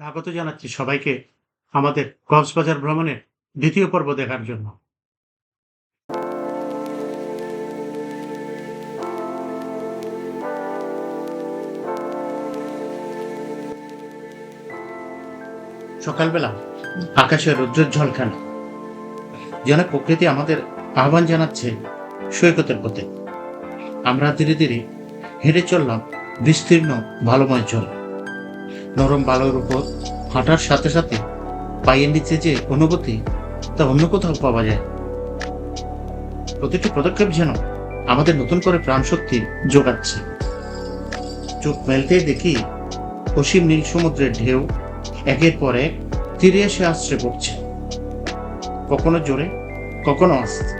স্বাগত জানাচ্ছি সবাইকে আমাদের কক্সবাজার ভ্রমণের দ্বিতীয় পর্ব দেখার জন্য। সকালবেলা আকাশে রৌদ্রের ঝলকানো। যেন প্রকৃতি আমাদের আহ্বান জানাচ্ছে সৈকতের পথে। আমরা ধীরে ধীরে হেঁটে চললাম বিস্তীর্ণ ভালোময় জল। নরম বালুর উপর হাঁটার সাথে সাথে পায়ের নিচে যে অনুভূতি, তা অন্য কোথাও পাওয়া যায়। প্রতিটি পদক্ষেপ যেন আমাদের নতুন করে প্রাণ শক্তি যোগাচ্ছে। চোখ মেলতেই দেখি অসীম নীল সমুদ্রের ঢেউ একের পর এক তীরে এসে আশ্রে পড়ছে। কখনো জোরে, কখনো আস্তে।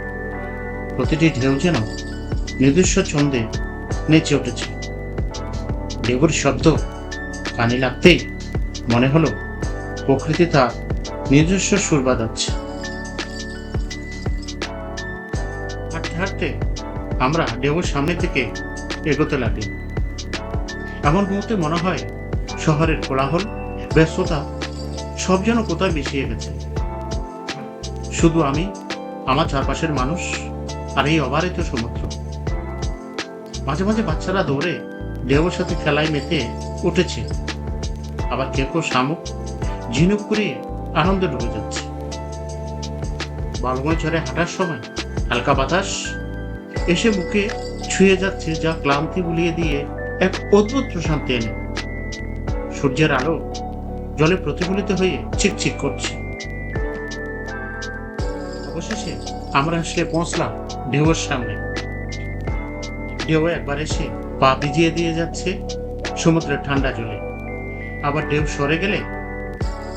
প্রতিটি ঢেউ যেন নির্দিষ্ট ছন্দে নেচে উঠেছে। ঢেউর শব্দ কানে লাগতেই মনে হলো প্রকৃতি তার নিজস্ব সুর বাজাচ্ছে। হাঁটতে হাঁটতে আমরা ঢেউর সামনে থেকে এগোতে লাগি এমন মুহূর্তে মনে হয় শহরের কোলাহল, ব্যস্ততা সব যেন কোথায় মিশিয়ে গেছে। শুধু আমি, আমার চারপাশের মানুষ আর এই অবারিত সমুদ্র। মাঝে মাঝে বাচ্চারা দৌড়ে ঢেউর সাথে খেলায় মেতে উঠেছে। আবার কেউ কেউ শামুক ঝিনুক করে আনন্দে ডুবে যাচ্ছে। বালুময় ঝড়ে হাঁটার সময় হালকা বাতাস এসে মুখে ছুঁয়ে যাচ্ছে, যা ক্লান্তি বুলিয়ে দিয়ে এক অদ্ভুত প্রশান্তি এনে। সূর্যের আলো জলে প্রতিফলিত হয়ে চিকচিক করছে। অবশেষে আমরা আসলে পৌঁছলাম ঢেউয়ের সামনে। ঢেউ একবার এসে পা ভিজিয়ে দিয়ে যাচ্ছে সমুদ্রের ঠান্ডা জলে। আবার ঢেউ সরে গেলে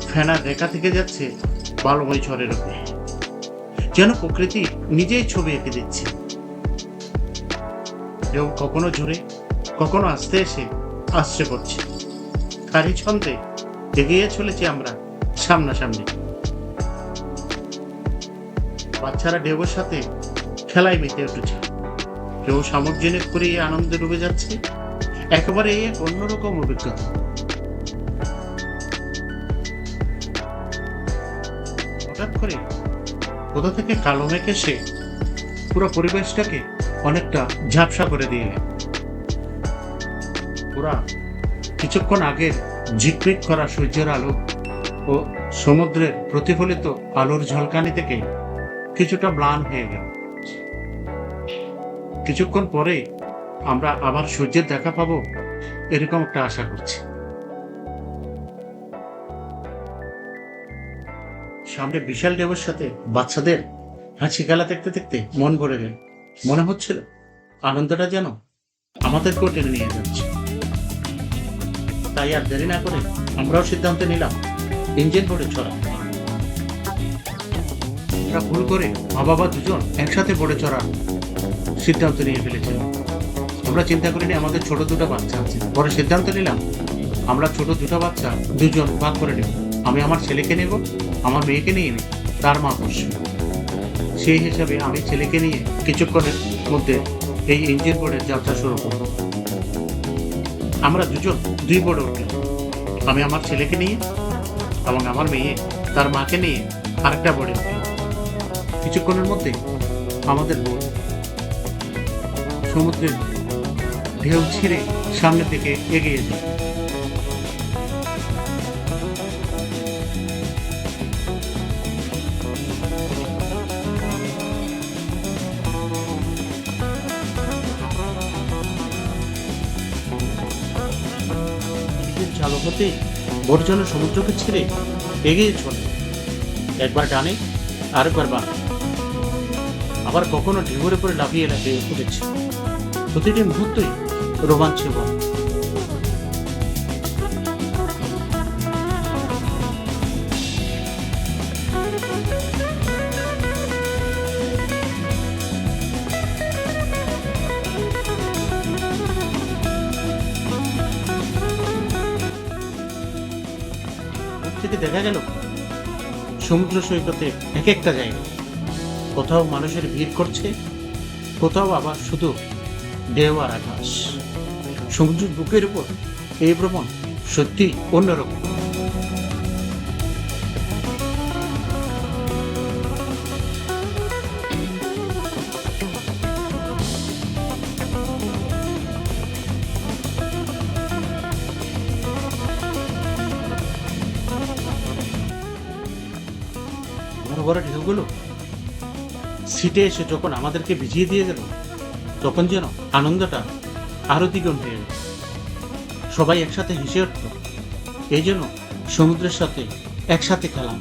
ফেনার রেখা থেকে যাচ্ছে বালুময় ঝড়ের উপরে। যেন প্রকৃতি নিজেই ছবি এঁকে দিচ্ছে। ঢেউ কখনো জোরে কখনো আস্তে এসে আশ্রে পড়ছে। তারই ছন্দে এগিয়ে চলেছি আমরা সামনাসামনি। বাচ্চারা ঢেউয়ের সাথে খেলায় মেতে উঠেছে। কেউ শামুক করে করে আনন্দে ডুবে যাচ্ছে। একেবারে এক অন্যরকম অভিজ্ঞতা। করে? কোথা থেকে কালো মেঘ এসে পুরো পরিবেশটাকে অনেকটা ঝাপসা করে দিয়ে। পুরা কিছুক্ষণ আগের ঝিকমিক করা সূর্যের আলো ও সমুদ্রের প্রতিফলিত আলোর ঝলকানি থেকে কিছুটা ম্লান হয়ে গেল। কিছুক্ষণ পরে আমরা আবার সূর্যের দেখা পাবো, এরকম একটা আশা করছি। সামনে বিশাল ঢেউয়ের সাথে বাচ্চাদের হাসি খেলা দেখতে দেখতে মন ভরে গেল মনে হচ্ছিল আনন্দটা যেন আমাদেরকেও টেনে নিয়ে যাচ্ছে। তাই আর দেরি না করে আমরাও সিদ্ধান্ত নিলাম ইঞ্জিন বোর্ডে চড়া আমরা ভুল করে মা বাবা দুজন একসাথে বোর্ডে চড়ার সিদ্ধান্ত নিয়ে ফেলেছিলাম। আমরা চিন্তা করিনি আমাদের ছোট দুটো বাচ্চা আছে। পরে সিদ্ধান্ত নিলাম আমরা ছোট দুটো বাচ্চা দুজন ভাগ করে নেব। আমি আমার ছেলেকে নেব, আমার মেয়েকে নিয়ে নিই তার মা বসবে সেই হিসাবে আমি ছেলেকে নিয়ে কিছুক্ষণের মধ্যে এই ইঞ্জিন বোর্ডের যাত্রা শুরু করব। আমরা দুজন, দুই বোর্ডে উঠলাম। আমি আমার ছেলেকে নিয়ে এবং আমার মেয়ে, তার মাকে নিয়ে আরেকটা বোর্ডে উঠলাম। কিছুক্ষণের মধ্যে আমাদের বোর্ড সমুদ্রের ঢেউ ছিঁড়ে সামনের দিকে এগিয়ে যায় হতে যেন সমুদ্রকে ছেড়ে এগিয়ে চলে। একবার ডানে, আরেকবার বাঁ আবার কখনো ঢেউয়ের উপরে লাফিয়ে লাফিয়ে উঠেছে। প্রতিটি মুহূর্তই রোমাঞ্চে দূর দেখা গেল? সমুদ্র সৈকতে এক একটা জায়গা। কোথাও মানুষের ভিড় করছে, কোথাও আবার শুধু আর আকাশ। সমুদ্রের বুকের উপর এই ভ্রমণ সত্যি অন্যরকম। বড় ঢেউগুলো সিটে এসে যখন আমাদেরকে ভিজিয়ে দিয়ে গেল, তখন যেন আনন্দটা আরও দ্বিগুণ হয়ে গেল। সবাই একসাথে হেসে উঠল। এই জন্য সমুদ্রের সাথে একসাথে খেলাম।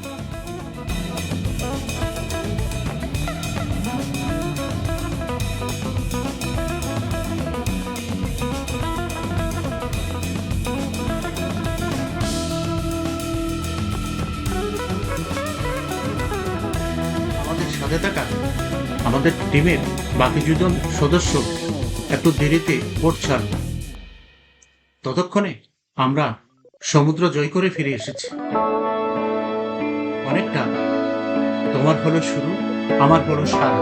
টিমের বাকি দুজন সদস্য এত দেরিতে ভোট ছাড়। ততক্ষণে আমরা সমুদ্র জয় করে ফিরে এসেছি। অনেকটা তোমার হলো শুরু, আমার হলো সারা।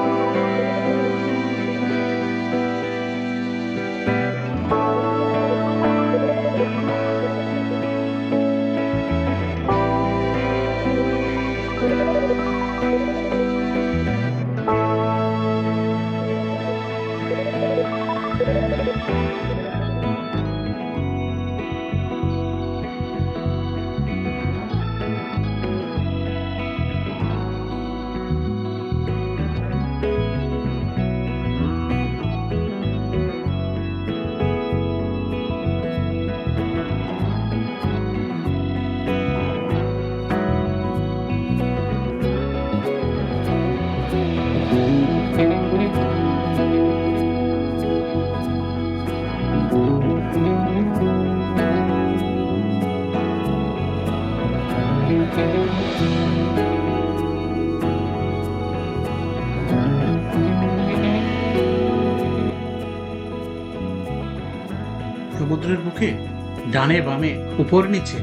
ডানে বামে, উপর নিচে,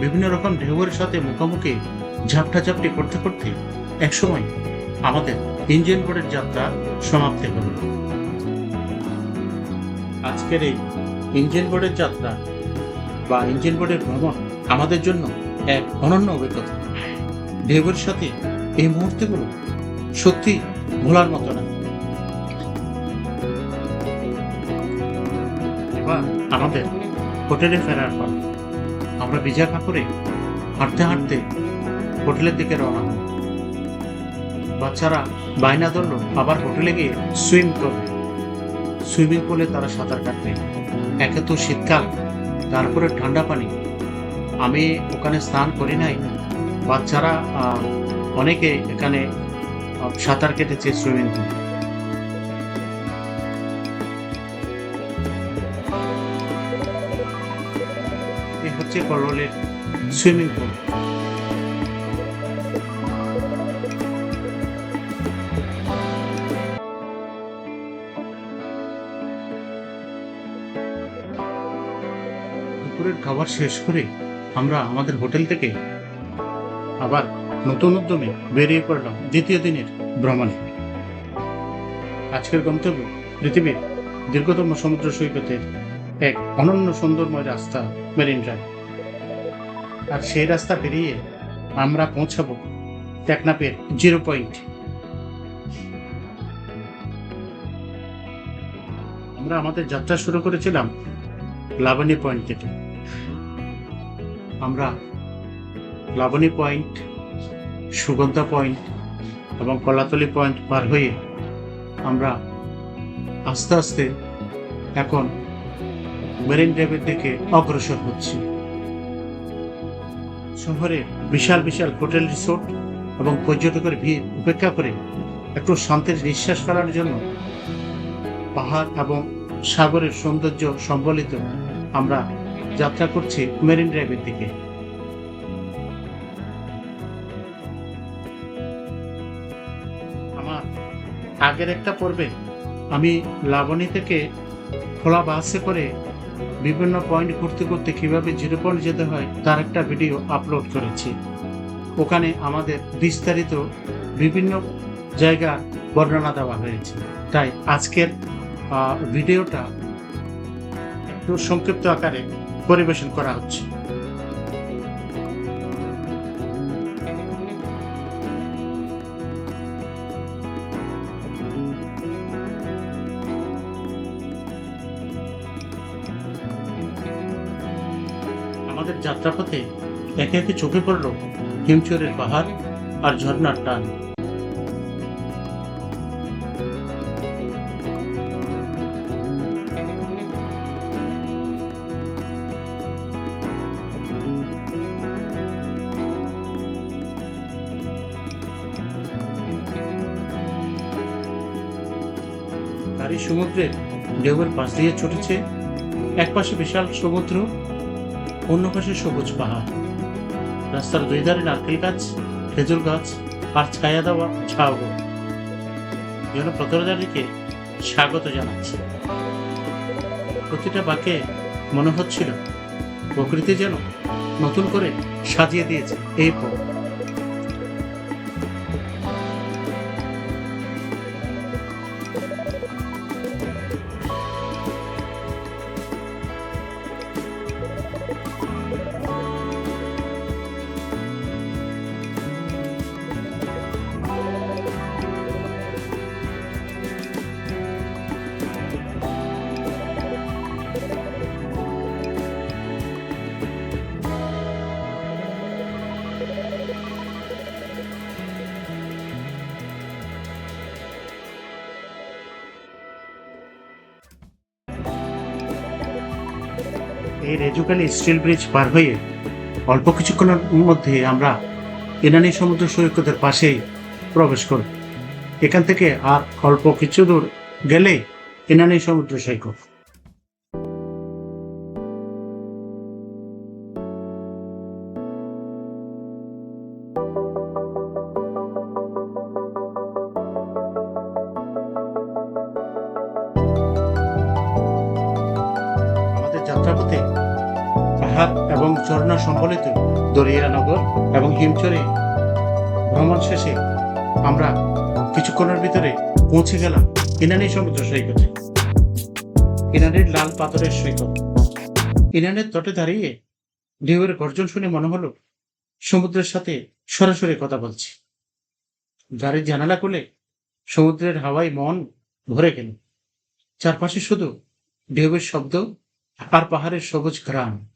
বিভিন্ন রকম ঢেউয়ের সাথে মুখোমুখি, ঝাপটাঝাপটি করতে করতে একসময় আমাদের ইঞ্জিন বোর্ডের যাত্রা সমাপ্তি হল। আজকের এই ইঞ্জিন বোর্ডের যাত্রা বা ইঞ্জিন বোর্ডের ভ্রমণ আমাদের জন্য এক অনন্য অভিজ্ঞতা। ঢেউয়ের সাথে এই মুহূর্তগুলো সত্যি ভোলার মতো না। আমাদের হোটেলে ফেরার পর আমরা কাপড়ে হাঁটতে হাঁটতে হোটেলের দিকে রওনা হই বাচ্চারা বায়না ধরলো, আবার হোটেলে গিয়ে সুইম করবে সুইমিং পুলে তারা সাঁতার কাটবে। একে তো শীতকাল, তারপরে ঠান্ডা পানি। আমি ওখানে স্নান করি নাই। বাচ্চারা অনেকে এখানে সাঁতার কেটেছে সুইমিং পুল। হচ্ছে করলের সুইমিং পুল। দুপুরের খাবার শেষ করে আমরা আমাদের হোটেল থেকে আবার নতুন উদ্যমে বেরিয়ে পড়লাম দ্বিতীয় দিনের ভ্রমণে। আজকের গন্তব্য পৃথিবীর দীর্ঘতম সমুদ্র সৈকতের এক অনন্য সুন্দরময় রাস্তা মেরিন ড্রাইভ। আর সেই রাস্তা পেরিয়ে আমরা পৌঁছাবো টেকনাপের জিরো পয়েন্ট। আমরা আমাদের যাত্রা শুরু করেছিলাম লাবণী পয়েন্ট থেকে। আমরা লাবণী পয়েন্ট, সুগন্ধা পয়েন্ট এবং কলাতলি পয়েন্ট পার হয়ে আমরা আস্তে আস্তে এখন মেরিন ড্রাইভের দিকে অগ্রসর হচ্ছি। শহরে বিশাল বিশাল হোটেল রিসোর্ট এবং পর্যটকের ভিড় উপেক্ষা করে একটু শান্তির নিঃশ্বাস ফেলার জন্য পাহাড় এবং সাগরের সৌন্দর্য সম্বলিত আমরা যাত্রা করছি মেরিন ড্রাইভের দিকে। আমার আগের একটা পর্বে আমি লাবণী থেকে খোলা বাসে করে বিভিন্ন পয়েন্ট ঘুরতে করতে কীভাবে জিরো পয়েন্ট যেতে হয়, তার একটা ভিডিও আপলোড করেছি। ওখানে আমাদের বিস্তারিত বিভিন্ন জায়গার বর্ণনা দেওয়া হয়েছে। তাই আজকের ভিডিওটা একটু সংক্ষিপ্ত আকারে পরিবেশন করা হচ্ছে। যাত্রাপথে একে একে চোখে পড়ল হিমচরের পাহাড় আর ঝর্ণার টান। সমুদ্রের ঢেউয়ের পাশ দিয়ে ছুটেছে এক পাশে বিশাল সমুদ্র অন্য পাশে সবুজ পাহাড়। রাস্তার দুই ধারে নারকেল গাছ, খেজুর গাছ আর ছায়া দেওয়া ছাও যেন পথচারীকে স্বাগত জানাচ্ছে। প্রতিটা বাক্যে মনে হচ্ছিল, প্রকৃতি যেন নতুন করে সাজিয়ে দিয়েছে এই পথ। এই রেজুকালি স্টিল ব্রিজ পার হয়ে অল্প কিছুক্ষণের মধ্যে আমরা ইনানি সমুদ্র সৈকতের পাশেই প্রবেশ করি। এখান থেকে আর অল্প কিছু দূর গেলেই ইনানি সমুদ্র সৈকত। এবং হিমচরে ভ্রমণ শেষে আমরা কিছুক্ষণের ভিতরে পৌঁছে গেলাম ইনানি সমুদ্র সৈকতে। ইনানির লাল পাথরের সৈকত। ইনানের তটে দাঁড়িয়ে ঢেউয়ের গর্জন শুনে মনে হলো, সমুদ্রের সাথে সরাসরি কথা বলছি। গাড়ির জানালা খুলে সমুদ্রের হাওয়ায় মন ভরে গেল। চারপাশে শুধু ঢেউয়ের শব্দ আর পাহাড়ের সবুজ ঘ্রাণ।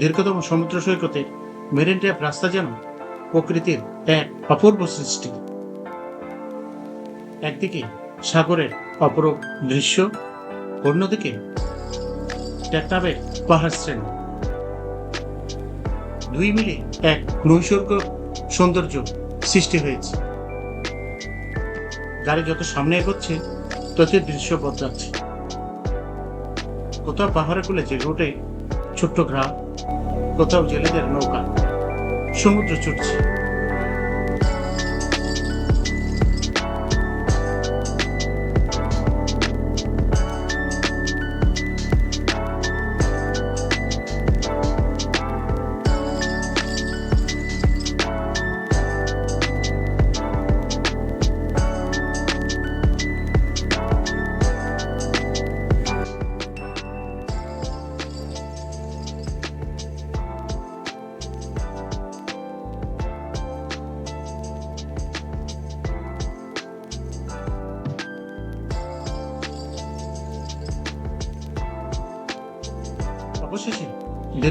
দীর্ঘতম সমুদ্র সৈকতে মেরিন ড্রাইভ রাস্তা যেন প্রকৃতির এক অপূর্ব সৃষ্টি। একদিকে সাগরের অপরূপ দৃশ্য, অন্যদিকে টেকনাবের পাহাড় শ্রেণি। দুই মিলে এক নৈসর্গ সৌন্দর্য সৃষ্টি হয়েছে। গাড়ি যত সামনে এগোচ্ছে তত দৃশ্য বদলাচ্ছে। কোথাও পাহাড়ে কুলে জেগে ওঠে ছোট্ট গ্রাম কোথাও জেলেদের নৌকা। সমুদ্র ছুটছে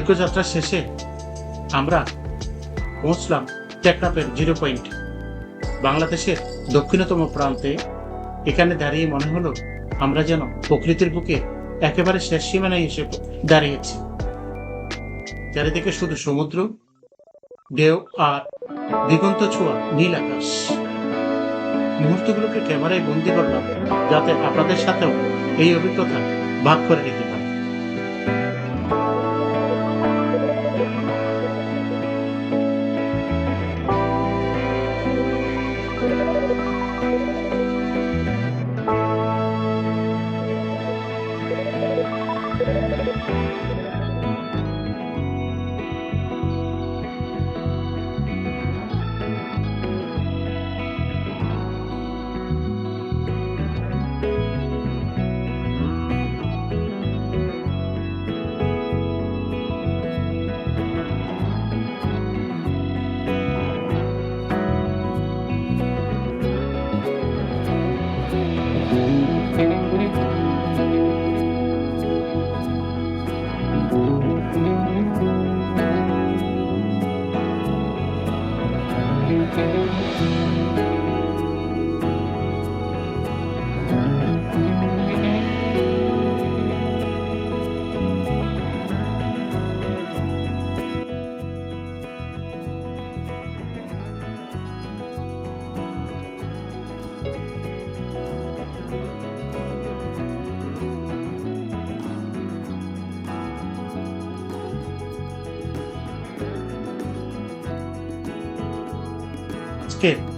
দীর্ঘযাত্রার শেষে আমরা পৌঁছলাম টেকনাপের জিরো পয়েন্ট। বাংলাদেশের দক্ষিণতম প্রান্তে। এখানে দাঁড়িয়ে মনে হলো আমরা যেন প্রকৃতির বুকে একেবারে শেষ সীমানায় এসে দাঁড়িয়েছি। চারিদিকে শুধু সমুদ্র, ঢেউ আর দিগন্ত ছোঁয়া, নীল আকাশ। মুহূর্তগুলোকে ক্যামেরায় বন্দি করলাম যাতে আপনাদের সাথেও এই অভিজ্ঞতা ভাগ করে নিতে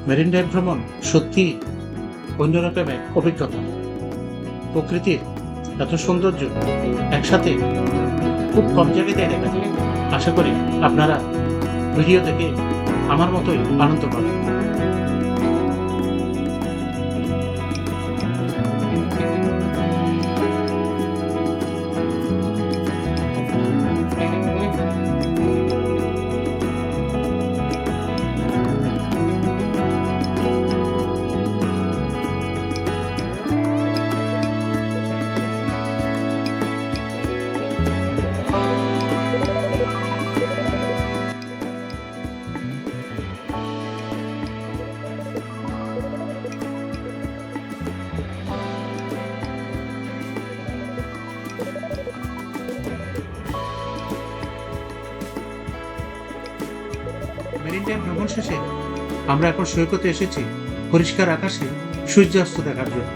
মেরিন ড্রাইভ ভ্রমণ সত্যি অন্যরকম এক অভিজ্ঞতা। প্রকৃতির এত সৌন্দর্য একসাথে খুব কম জায়গাতে দেখা যায়। আশা করি আপনারা ভিডিও দেখে আমার মতোই আনন্দ পাবেন। মেরিন ড্রাইভ ভ্রমণ শেষে আমরা এখন সৈকতে এসেছি পরিষ্কার আকাশে সূর্যাস্ত দেখার জন্য।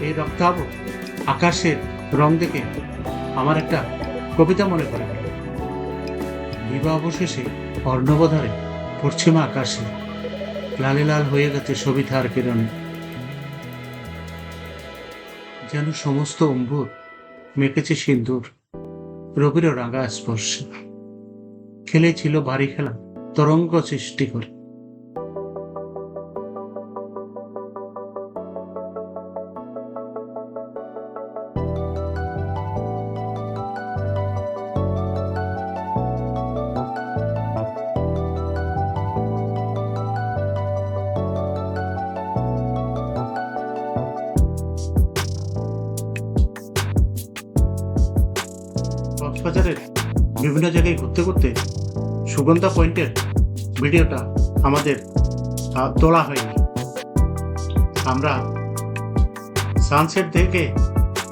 এই রক্তাভ আকাশের রং দেখে আমার একটা কবিতা মনে গেল বিবাহ অবশেষে অর্ণবধারে পশ্চিমা আকাশে লালে লাল হয়ে গেছে সবিতার কিরণে। যেন সমস্ত অম্বুর মেকেছে সিন্দুর রবির রাঙা স্পর্শে। খেলেছিল ভারী খেলা তরঙ্গ সৃষ্টি করে। বিভিন্ন জায়গায় ঘুরতে ঘুরতে সুগন্ধা পয়েন্টের ভিডিওটা আমাদের তোলা হয়নি। আমরা সানসেট দেখে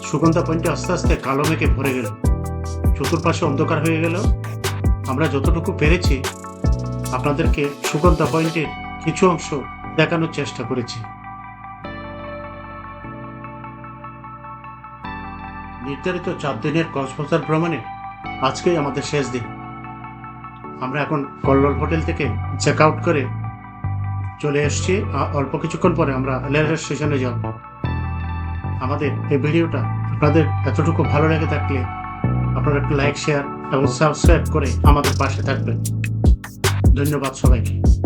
সুগন্ধা পয়েন্টে আস্তে আস্তে কালো মেঘে ভরে গেল। চতুর্পাশে অন্ধকার হয়ে গেল। আমরা যতটুকু পেরেছি, আপনাদেরকে সুগন্ধা পয়েন্টের কিছু অংশ দেখানোর চেষ্টা করেছি। নির্ধারিত চার দিনের কক্সবাজার ভ্রমণে আজকেই আমাদের শেষ দিন। আমরা এখন কল্লোল হোটেল থেকে চেক আউট করে চলে এসছি। অল্প কিছুক্ষণ পরে আমরা রেলওয়ে স্টেশনে যাব। আমাদের এই ভিডিওটা আপনাদের এতটুকু ভালো লেগে থাকলে আপনারা একটু লাইক শেয়ার এবং সাবস্ক্রাইব করে আমাদের পাশে থাকবেন। ধন্যবাদ সবাইকে।